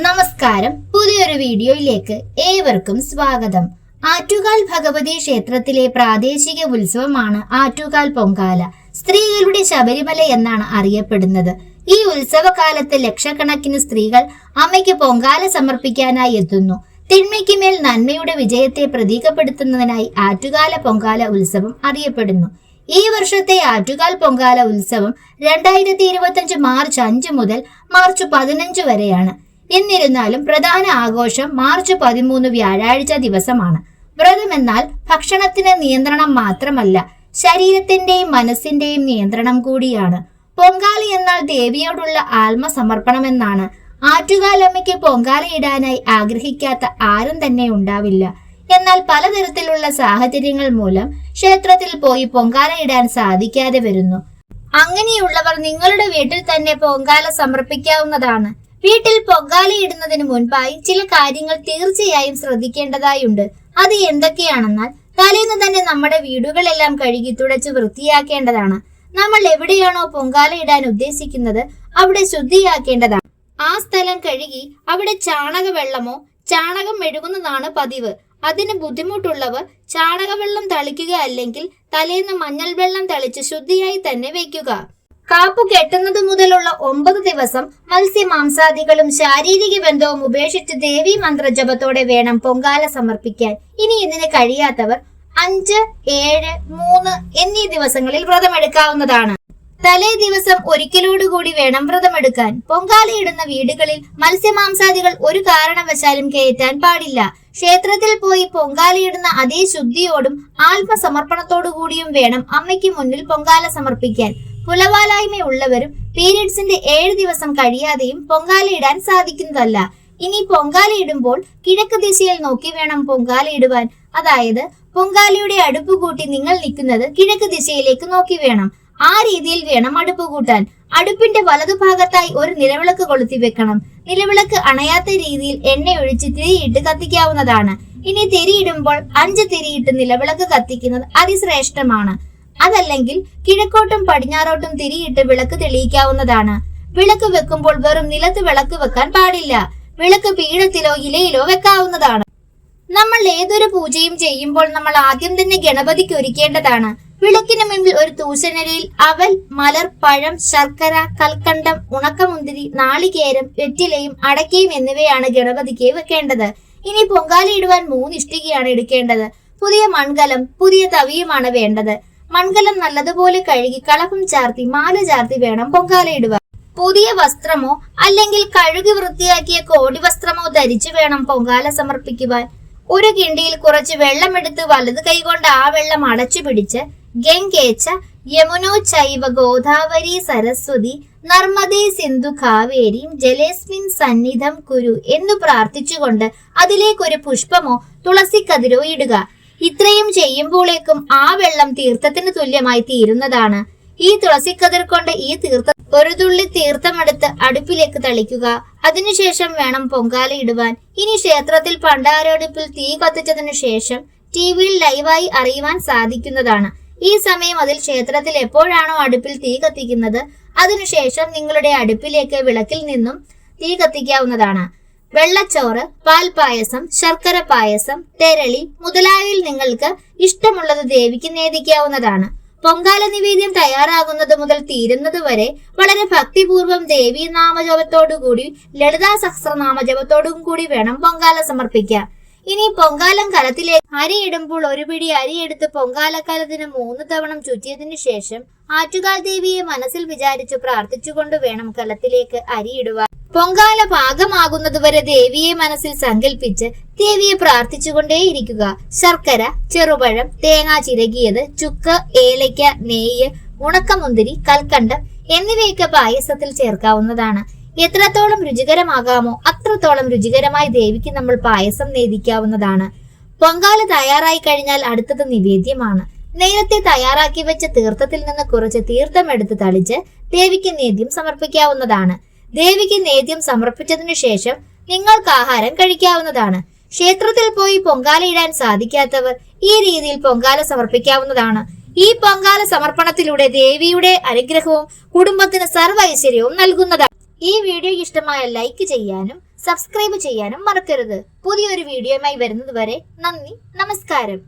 നമസ്കാരം. പുതിയൊരു വീഡിയോയിലേക്ക് ഏവർക്കും സ്വാഗതം. ആറ്റുകാൽ ഭഗവതി ക്ഷേത്രത്തിലെ പ്രാദേശിക ഉത്സവമാണ് ആറ്റുകാൽ പൊങ്കാല. സ്ത്രീകളുടെ ശബരിമല എന്നാണ് അറിയപ്പെടുന്നത്. ഈ ഉത്സവകാലത്ത് ലക്ഷക്കണക്കിന് സ്ത്രീകൾ അമ്മയ്ക്ക് പൊങ്കാല സമർപ്പിക്കാനായി എത്തുന്നു. തിന്മയ്ക്ക് മേൽ നന്മയുടെ വിജയത്തെ പ്രതീകപ്പെടുത്തുന്നതിനായി ആറ്റുകാല പൊങ്കാല ഉത്സവം അറിയപ്പെടുന്നു. ഈ വർഷത്തെ ആറ്റുകാൽ പൊങ്കാല ഉത്സവം രണ്ടായിരത്തി ഇരുപത്തഞ്ച് മാർച്ച് അഞ്ച് മുതൽ മാർച്ച് പതിനഞ്ച് വരെയാണ്. എന്നിരുന്നാലും പ്രധാന ആഘോഷം മാർച്ച് പതിമൂന്ന് വ്യാഴാഴ്ച ദിവസമാണ്. വ്രതം എന്നാൽ ഭക്ഷണത്തിന് നിയന്ത്രണം മാത്രമല്ല ശരീരത്തിന്റെയും മനസ്സിന്റെയും നിയന്ത്രണം കൂടിയാണ്. പൊങ്കാലി എന്നാൽ ദേവിയോടുള്ള ആത്മസമർപ്പണമെന്നാണ് ആറ്റുകാലമ്മയ്ക്ക് പൊങ്കാലയിടാനായി ആഗ്രഹിക്കാത്ത ആരും തന്നെ ഉണ്ടാവില്ല. എന്നാൽ പലതരത്തിലുള്ള സാഹചര്യങ്ങൾ മൂലം ക്ഷേത്രത്തിൽ പോയി പൊങ്കാലയിടാൻ സാധിക്കാതെ വരുന്നു. അങ്ങനെയുള്ളവർ നിങ്ങളുടെ വീട്ടിൽ തന്നെ പൊങ്കാല സമർപ്പിക്കാവുന്നതാണ്. വീട്ടിൽ പൊങ്കാലയിടുന്നതിന് മുൻപായി ചില കാര്യങ്ങൾ തീർച്ചയായും ശ്രദ്ധിക്കേണ്ടതായുണ്ട്. അത് എന്തൊക്കെയാണെന്നാൽ തലേന്ന് തന്നെ നമ്മുടെ വീടുകളെല്ലാം കഴുകി തുടച്ച് വൃത്തിയാക്കേണ്ടതാണ്. നമ്മൾ എവിടെയാണോ പൊങ്കാല ഇടാൻ ഉദ്ദേശിക്കുന്നത് അവിടെ ശുദ്ധിയാക്കേണ്ടതാണ്. ആ സ്ഥലം കഴുകി അവിടെ ചാണക വെള്ളമോ ചാണകം മെഴുകുന്നതാണ് പതിവ്. അതിന് ബുദ്ധിമുട്ടുള്ളവർ ചാണകവെള്ളം തളിക്കുക അല്ലെങ്കിൽ തലേന്ന് മഞ്ഞൾ വെള്ളം തളിച്ച് ശുദ്ധിയായി തന്നെ വെക്കുക. കാപ്പു കെട്ടുന്നത് മുതലുള്ള ഒമ്പത് ദിവസം മത്സ്യമാംസാദികളും ശാരീരിക ബന്ധവും ഉപേക്ഷിച്ച് ദേവി മന്ത്രജപത്തോടെ വേണം പൊങ്കാല സമർപ്പിക്കാൻ. ഇനി ഇതിന് കഴിയാത്തവർ അഞ്ച് ഏഴ് മൂന്ന് എന്നീ ദിവസങ്ങളിൽ വ്രതമെടുക്കാവുന്നതാണ്. തലേ ദിവസം ഒരിക്കലോടുകൂടി വേണം വ്രതമെടുക്കാൻ. പൊങ്കാലയിടുന്ന വീടുകളിൽ മത്സ്യമാംസാദികൾ ഒരു കാരണവശാലും കയറ്റാൻ പാടില്ല. ക്ഷേത്രത്തിൽ പോയി പൊങ്കാലയിടുന്ന അതേ ശുദ്ധിയോടും ആത്മസമർപ്പണത്തോടു കൂടിയും വേണം അമ്മയ്ക്ക് മുന്നിൽ പൊങ്കാല സമർപ്പിക്കാൻ. പുലവാലായ്മയുള്ളവരും പീരിയഡ്സിന്റെ ഏഴ് ദിവസം കഴിയാതെയും പൊങ്കാലയിടാൻ സാധിക്കുന്നതല്ല. ഇനി പൊങ്കാലയിടുമ്പോൾ കിഴക്ക് ദിശയിൽ നോക്കി വേണം പൊങ്കാലയിടുവാൻ. അതായത് പൊങ്കാലയുടെ അടുപ്പ് കൂട്ടി നിങ്ങൾ നിൽക്കുന്നത് കിഴക്ക് ദിശയിലേക്ക് നോക്കി വേണം. ആ രീതിയിൽ വേണം അടുപ്പ് കൂട്ടാൻ അടുപ്പിന്റെ വലതുഭാഗത്തായി ഒരു നിലവിളക്ക് കൊളുത്തി വെക്കണം. നിലവിളക്ക് അണയാത്ത രീതിയിൽ എണ്ണ ഒഴിച്ച് തിരിയിട്ട് കത്തിക്കാവുന്നതാണ്. ഇനി തിരിയിടുമ്പോൾ അഞ്ച് തിരിയിട്ട് നിലവിളക്ക് കത്തിക്കുന്നത് അതിശ്രേഷ്ഠമാണ്. അതല്ലെങ്കിൽ കിഴക്കോട്ടും പടിഞ്ഞാറോട്ടും തിരിയിട്ട് വിളക്ക് തെളിയിക്കാവുന്നതാണ്. വിളക്ക് വെക്കുമ്പോൾ വെറും നിലത്ത് വിളക്ക് വെക്കാൻ പാടില്ല. വിളക്ക് പീഠത്തിലോ ഇലയിലോ വെക്കാവുന്നതാണ്. നമ്മൾ ഏതൊരു പൂജയും ചെയ്യുമ്പോൾ നമ്മൾ ആദ്യം തന്നെ ഗണപതിക്ക് ഒരുക്കേണ്ടതാണ്. വിളക്കിന് മുമ്പിൽ ഒരു തൂശനിലയിൽ അവൽ മലർ പഴം ശർക്കര കൽക്കണ്ടം ഉണക്കമുന്തിരി നാളികേരം വെറ്റിലയും അടക്കയും എന്നിവയാണ് ഗണപതിക്ക് വെക്കേണ്ടത്. ഇനി പൊങ്കാലയിടുവാൻ മൂന്ന് ഇഷ്ടികയാണ് എടുക്കേണ്ടത്. പുതിയ മൺകലം പുതിയ തവിയുമാണ് വേണ്ടത്. മൺകലം നല്ലതുപോലെ കഴുകി കളപ്പും ചാർത്തി മാല ചാർത്തി വേണം പൊങ്കാലയിടുവാൻ പുതിയ വസ്ത്രമോ അല്ലെങ്കിൽ കഴുകി വൃത്തിയാക്കിയ കോടി വസ്ത്രമോ ധരിച്ചു വേണം പൊങ്കാല സമർപ്പിക്കുവാൻ. ഒരു കിണ്ടിയിൽ കുറച്ച് വെള്ളമെടുത്ത് വലത് കൈകൊണ്ട് ആ വെള്ളം അടച്ചു പിടിച്ച് ഗംഗേച്ച യമുനോ ചൈവ ഗോദാവരി സരസ്വതി നർമ്മദേ സിന്ധു കാവേരി ജലേസ്മിൻ സന്നിധം കുരു എന്ന് പ്രാർത്ഥിച്ചുകൊണ്ട് അതിലേക്കൊരു പുഷ്പമോ തുളസിക്കതിരോ ഇടുക. ഇത്രയും ചെയ്യുമ്പോഴേക്കും ആ വെള്ളം തീർത്ഥത്തിന് തുല്യമായി തീരുന്നതാണ്. ഈ തുളസിക്കതിർ കൊണ്ട് ഈ തീർത്ഥം ഒരു തുള്ളി തീർത്ഥമെടുത്ത് അടുപ്പിലേക്ക് തളിക്കുക. അതിനുശേഷം വേണം പൊങ്കാല ഇടുവാൻ. ഇനി ക്ഷേത്രത്തിൽ പണ്ടാരടുപ്പിൽ തീ കത്തിച്ചതിനു ശേഷം ടി വിയിൽ ലൈവായി അറിയുവാൻ സാധിക്കുന്നതാണ്. ഈ സമയം അതിൽ ക്ഷേത്രത്തിൽ എപ്പോഴാണോ അടുപ്പിൽ തീ കത്തിക്കുന്നത് അതിനുശേഷം നിങ്ങളുടെ അടുപ്പിലേക്ക് വിളക്കിൽ നിന്നും തീ കത്തിക്കാവുന്നതാണ്. വെള്ളച്ചോറ് പാൽപായസം ശർക്കര പായസം തെരളി മുതലായവയിൽ നിങ്ങൾക്ക് ഇഷ്ടമുള്ളത് ദേവിക്ക് നേദിക്കാവുന്നതാണ്. പൊങ്കാല നിവേദ്യം തയ്യാറാകുന്നത് മുതൽ തീരുന്നത് വരെ വളരെ ഭക്തിപൂർവം ദേവി നാമജപത്തോടുകൂടി ലളിതാ സഹസ്രനാമജപത്തോടും കൂടി വേണം പൊങ്കാല സമർപ്പിക്കാൻ. ഇനി പൊങ്കാലം കലത്തിലെ അരിയിടുമ്പോൾ ഒരു പിടി അരി അരിയെടുത്ത് പൊങ്കാലക്കലത്തിന് മൂന്ന് തവണ ചുറ്റിയതിനു ശേഷം ആറ്റുകാൽ ദേവിയെ മനസ്സിൽ വിചാരിച്ചു പ്രാർത്ഥിച്ചുകൊണ്ട് വേണം കലത്തിലേക്ക് അരിയിടുവാൻ പൊങ്കാല പാകമാകുന്നതുവരെ ദേവിയെ മനസ്സിൽ സങ്കല്പിച്ച് ദേവിയെ പ്രാർത്ഥിച്ചുകൊണ്ടേയിരിക്കുക. ശർക്കര ചെറുപഴം തേങ്ങ ചിരകിയത് ചുക്ക് ഏലയ്ക്ക നെയ്യ് ഉണക്കമുന്തിരി കൽക്കണ്ടം എന്നിവയൊക്കെ പായസത്തിൽ ചേർക്കാവുന്നതാണ്. എത്രത്തോളം രുചികരമാകാമോ അത്രത്തോളം രുചികരമായി ദേവിക്ക് നമ്മൾ പായസം നേദിക്കാവുന്നതാണ്. പൊങ്കാല തയ്യാറായി കഴിഞ്ഞാൽ അടുത്തത് നിവേദ്യമാണ്. നേരത്തെ തയ്യാറാക്കി വെച്ച തീർത്ഥത്തിൽ നിന്ന് കുറച്ച് തീർത്ഥം എടുത്ത് തളിച്ച് ദേവിക്ക് നേദ്യം സമർപ്പിക്കാവുന്നതാണ്. ദേവിക്ക് നേദ്യം സമർപ്പിച്ചതിനു ശേഷം നിങ്ങൾക്ക് ആഹാരം കഴിക്കാവുന്നതാണ്. ക്ഷേത്രത്തിൽ പോയി പൊങ്കാല ഇടാൻ സാധിക്കാത്തവർ ഈ രീതിയിൽ പൊങ്കാല സമർപ്പിക്കാവുന്നതാണ്. ഈ പൊങ്കാല സമർപ്പണത്തിലൂടെ ദേവിയുടെ അനുഗ്രഹവും കുടുംബത്തിന് സർവ ഐശ്വര്യവും നൽകുന്നതാണ്. ഈ വീഡിയോ ഇഷ്ടമായ ലൈക്ക് ചെയ്യാനും സബ്സ്ക്രൈബ് ചെയ്യാനും മറക്കരുത്. പുതിയൊരു വീഡിയോയുമായി വരുന്നതുവരെ നന്ദി നമസ്കാരം.